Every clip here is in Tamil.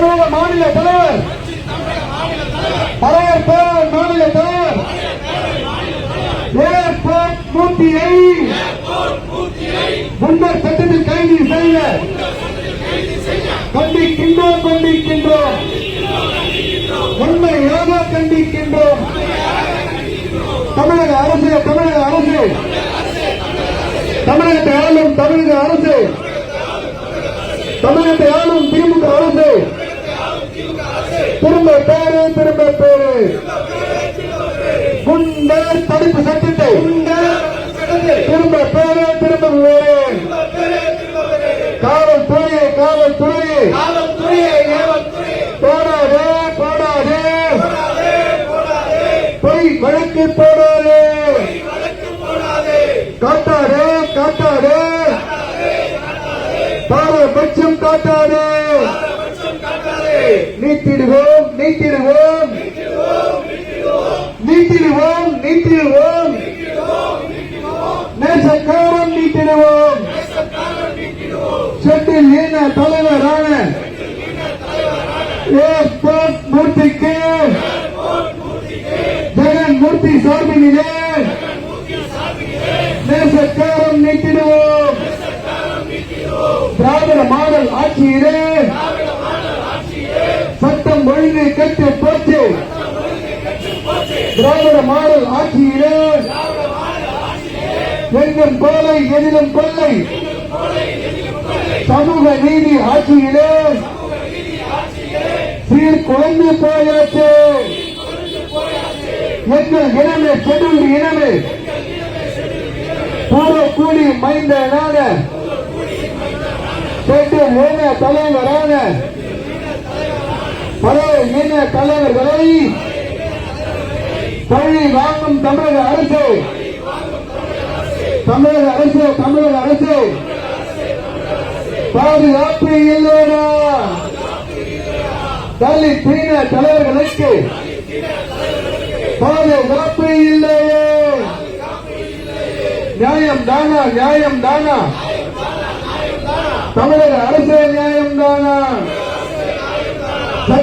தமிழக மாநில தலைவர். பழைய பேர் மாநில தலைவர். ஏர்போர்ட் மூர்த்தியை முன்னர் சட்டத்தில் கைது செய்ய கண்டிக்கின்றோம் கண்டிக்கின்றோம் உண்மையாக கண்டிக்கின்றோம் தமிழக அரசு தமிழக அரசு. தமிழகத்தை ஆளும் தமிழக அரசு. தமிழகத்தை ஆளும் திமுக அரசு. திரும்ப பேரு திரும்ப பேரு. குண்டர் தடுப்பு சட்டத்தை. திரும்ப பேரு திரும்ப பேரு. காவல்துறையே காவல்துறையே. போடாதே போடாதே. பொய் வழக்கு போடாதே. காட்டாதே காட்டாதே. பாரபட்சம் காட்டாதே. நீத்திடுவோம் நீத்திடுவோம் நீத்திடுவோம் நீத்திடுவோம் நேசக்காரம் நீத்திடுவோம் செட்டில் ஈன தலைவரான மூர்த்திக்கு ஜெகன் மூர்த்தி சார்பினிலே நேசக்காரம் நீத்திடுவோம் திராவிட மாடல் ஆட்சியிலே கெட்டு போச்சு திராவிட மாடல் ஆட்சியிலே எங்கும் கோலை எதிலும் கொள்ளை. சமூக நீதி ஆட்சியிலே சீர் குழந்து போயாச்சு. எங்கள் இனமே செடுண்டு இனமே. பூர கூலி மைந்தனான. கேட்டு ஏன தலைவரான. பழைய இன தலைவர்களை பழி வாங்கும் தமிழக அரசு தமிழக அரசு தமிழக அரசு பாதுகாப்பு இல்லையா தலித் தீன தலைவர்களுக்கு பாதுகாப்பு இல்லையே. நியாயம் தானா நியாயம் தானா? தமிழக அரசு நியாயம் தானா?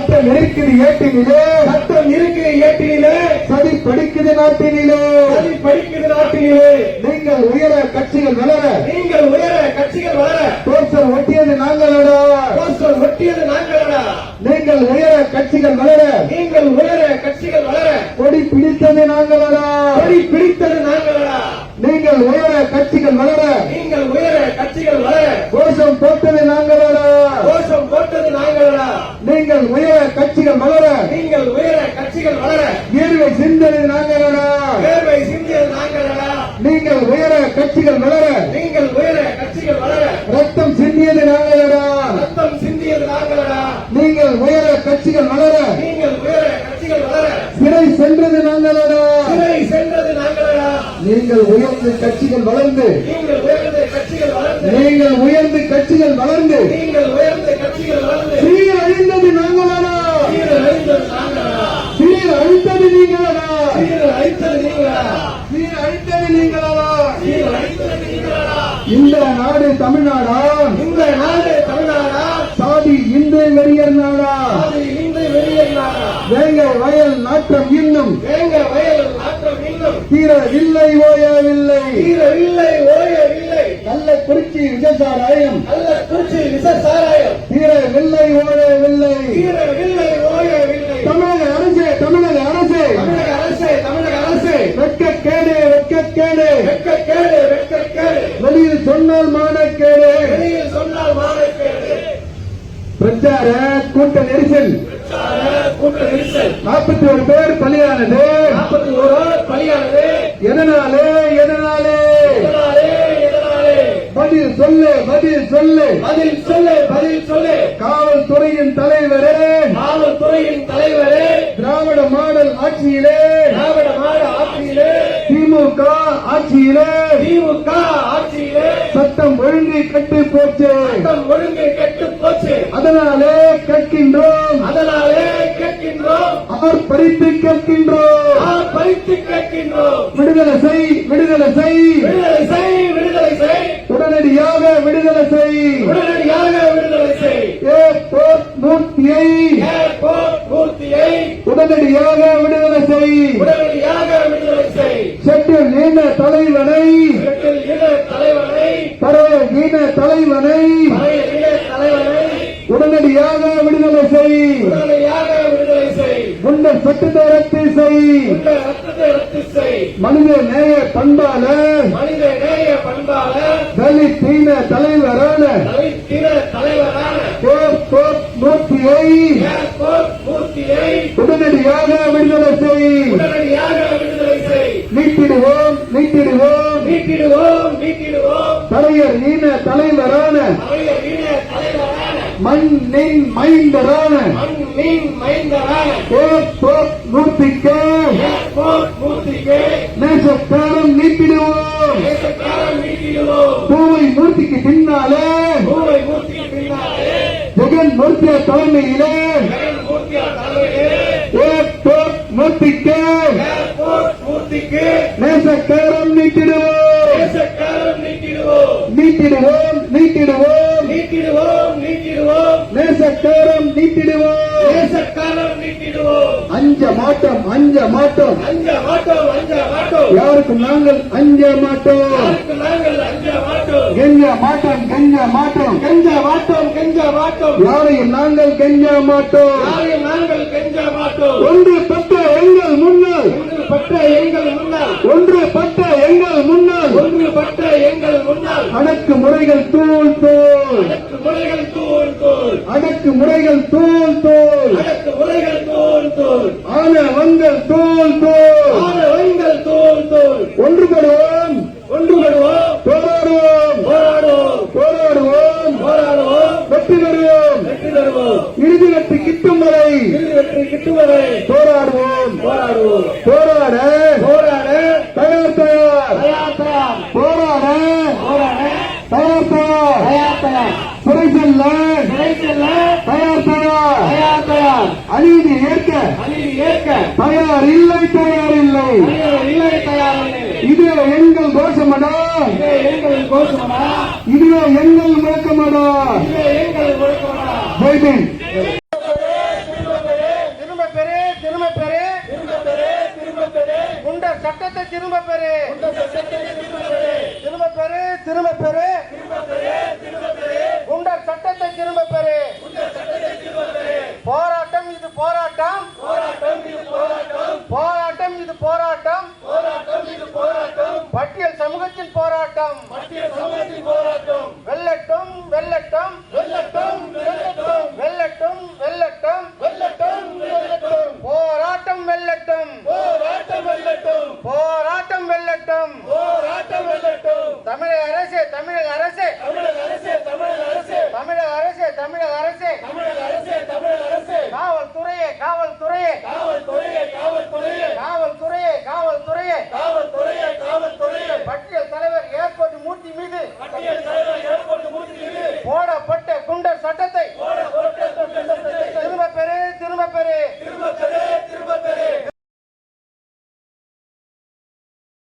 சட்டம் இருக்குது ஏட்டினிலே. சட்டம் இருக்குது ஏட்டினிலே. சதி படிக்குது நாட்டினிலே. சதி படிக்குது நாட்டினிலே. நீங்கள் உயர கட்சிகள் வளர. நீங்கள் உயர கட்சிகள் வளர. போஸ்டர் ஒட்டியது நாங்களடா. போஸ்டர் ஒட்டியது நாங்களடா. நீங்கள் உயர கட்சிகள் வளர. நீங்கள் உயர கட்சிகள் வளர. கொடி பிடித்தது நாங்களடா. கொடி பிடித்தது நாங்களடா. நீங்கள் உயர கட்சிகள் வளர நீங்கள் உயர கட்சிகள் வளர கோஷம் போட்டது நாங்களடா கோஷம் போட்டது நாங்களடா நீங்கள் உயர கட்சிகள் வளர நீங்கள் உயர கட்சிகள் வளர ஈர்வை சிந்தது நாங்களடா வேர்வை சிந்தியது நாங்களடா நீங்கள் உயர கட்சிகள் வளர நீங்கள் உயர கட்சிகள் வளர ரத்தம் சிந்தியது நாங்களடா. ரத்தம் சிந்தியது நாங்களடா. நீங்கள் உயர கட்சிகள் வளர நீங்கள் உயர கட்சிகள் வளர. சிறை சென்றது நாங்களடா. சிறை சென்றது நாங்களடா. நீங்கள் உயர்ந்து கட்சிகள் வளர்ந்து நீங்கள் உயர்ந்த கட்சிகள் வளர்ந்து. நீங்கள் உயர்ந்து கட்சிகள் வளர்ந்து நீங்கள் உயர்ந்த கட்சிகள் வளர்ந்து. சீர் அழிந்தது நாங்களடா சீர அழிந்தது நாங்களடா சீர் அழித்தது நீங்களடா சீர அழித்தது நீங்களா சீர் அழித்தது நீங்களடா சீர அழித்தது நீங்களா இந்த நாடு தமிழ்நாடா? இந்த நாடு தமிழ்நாடா? சாதி இந்து வெறியர் நாடா? இந்து வெளியேறினாரா வேங்க வயல் நாட்டம் இன்னும்? வேங்க வயல் நாட்டம் இன்னும்? தீரவில்லை ஓயவில்லை? தீரவில்லை ஓயவில்லை? நல்ல குறிச்சி விஜயசாராயம் நல்ல குறிச்சி விச சாராயம் தீரவில்லை ஓயவில்லை? தீரவில்லை ஓயவில்லை தமிழக அரசு தமிழக அரசு தமிழக அரசே தமிழக அரசே வெட்கக்கேடு வெட்கக்கேடு வெட்கக்கேடு வெட்கக்கேடு வெளியில் சொன்னால் மானக்கேடு சொன்னால் மானக்கேடு பிரச்சார கூட்ட நெரிசல். நாற்பத்தி ஒரு பேர் பலியானது. நாற்பத்தி ஓரால் பலியானது. எதனாலே எதனாலே? பதில் சொல்லு பதில் சொல்லு. பதில் சொல்லு பதில் சொல்லு. காவல்துறையின் தலைவரே. காவல்துறையின் தலைவரே. திராவிட மாடல் ஆட்சியிலே. திராவிட மாடு ஆட்சியிலே. திமுக ஆட்சியிலே. திமுக சட்டம் ஒழுங்கு கட்டு போச்சு. சட்டம் ஒழுங்கு கெட்டு போச்சு. அதனாலே கேட்கின்றோம். அதனாலே கேட்கின்றோம். ஆர்ப்பரித்து கேட்கின்றோம். ஆர் பறித்து கேட்கின்றோம். விடுதலை செய் விடுதலை செய். விடுதலை செய் விடுதலை செய். உடனடியாக விடுதலை செய். உடனடியாக விடுதலை செய். ஏர்போர்ட் மூர்த்தி மூர்த்தியை. ஏர்போர்ட் மூர்த்தியை. உடனடியாக விடுதலை செய். உடனடியாக விடுதலை செய். செட்டில் இன தலைவனை. இன தலைவனை உடனடியாக விடுதலை செய். உண்ட சட்டத்தை ரத்து செய். மனித நேய பண்பால மனித நேய பண்பால தலித் தீன தலைவரான மூர்த்தியை உடனடியாக விடுதலை செய். நீட்டிடுவோம் நீட்டிடுவோம் நீட்டிடுவோம் தலையர் ஈன தலைவரான மண்ணின் மைந்தரான மூர்த்திக்கே நேசக்காரம் நீட்டிடுவோம். பூவை மூர்த்திக்கு பின்னாலே ஜெகன் மூர்த்திய தலைமையிலே மூர்த்திக்கே நீட்டிடுவோம். நீட்டிடுவோம் நீக்கிடுவோம் நேசக்காரம் நீட்டிடுவோம். தேசக்காரன் நீக்கிடுவோம் அஞ்ச மாட்டோம் அஞ்ச மாட்டோம். அஞ்ச மாட்டோம் அஞ்ச மாட்டோம். யாருக்கும் நாங்கள் அஞ்ச மாட்டோம்? யாருக்கு நாங்கள் அஞ்ச மாட்டோம்? கெஞ்ச மாட்டோம் கெஞ்ச மாட்டோம். கெஞ்ச மாட்டோம் கெஞ்ச மாட்டோம். யாரையும் நாங்கள் கெஞ்ச மாட்டோம். யாரையும் நாங்கள் கெஞ்ச மாட்டோம். ஒன்று பட்ட எங்கள் முன்னால். பட்ட எங்கள் முன்னால். ஒன்று பட்ட எங்கள் முன்னால். ஒன்று பட்ட எங்கள் முன்னால். அடக்கு முறைகள் தூள் அடக்கு முறைகள் தூள் தூள் அடக்கு முறைகள் தூள் தூள் அடக்கு முறைகள் தூள் தூள் ஆனவங்கள் தூள் தூள் ஆனவங்கள் தூள் தூள் ஒன்றுபடுவோம். ஒன்றுபடுவோம். போராடுவோம். போராடுவோம். போராடுவோம். போராடுவோம். வெற்றி பெறுவோம். வெற்றி தருவோம் இறுதி வெற்றி கிட்டும் வரை. இறுதி வெற்றி கிட்டுவரை போராடுவோம். போராடுவோம் போராட. போராட. தயார் தயார் தயார் தயார் போராட. போராட. தயார் தயார் தயார் தயார் சிறை செல்ல. சிறை செல்ல. தயார் தயார் தயார் தயார் அநீதி ஏற்க. அநீதி ஏற்க. தயார் இல்லை தயார் இல்லை. இல்லை தயார் இல்லை. இது எங்கள் கோஷமடா எங்கள் கோஷமடா இதுவே எங்கள் முழக்கமடா. எங்கள் முழக்கமடா. ஜெய்பீம் திரும்ப பெறு திரும்ப பெறு திரும்ப பெரு திரும்ப பெரு குண்ட சட்டத்தை திரும்ப பெறு. திரும்ப பெறு திரும்ப பெறு. குண்டர் சட்டத்தை திரும்ப பெறு. போராட்டம் இது போராட்டம். போராட்டம் இது போராட்டம். பட்டியல் சமூகத்தின் போராட்டம். மத்திய சமூகத்தின் வெல்லட்டும் வெல்லட்டும். வெள்ளட்டம் வெள்ளட்டம் வெல்லட்டும் வெல்லட்டும். வெள்ளட்டம் வெள்ளட்டம் போராட்டம் வெல்லட்டும். போராட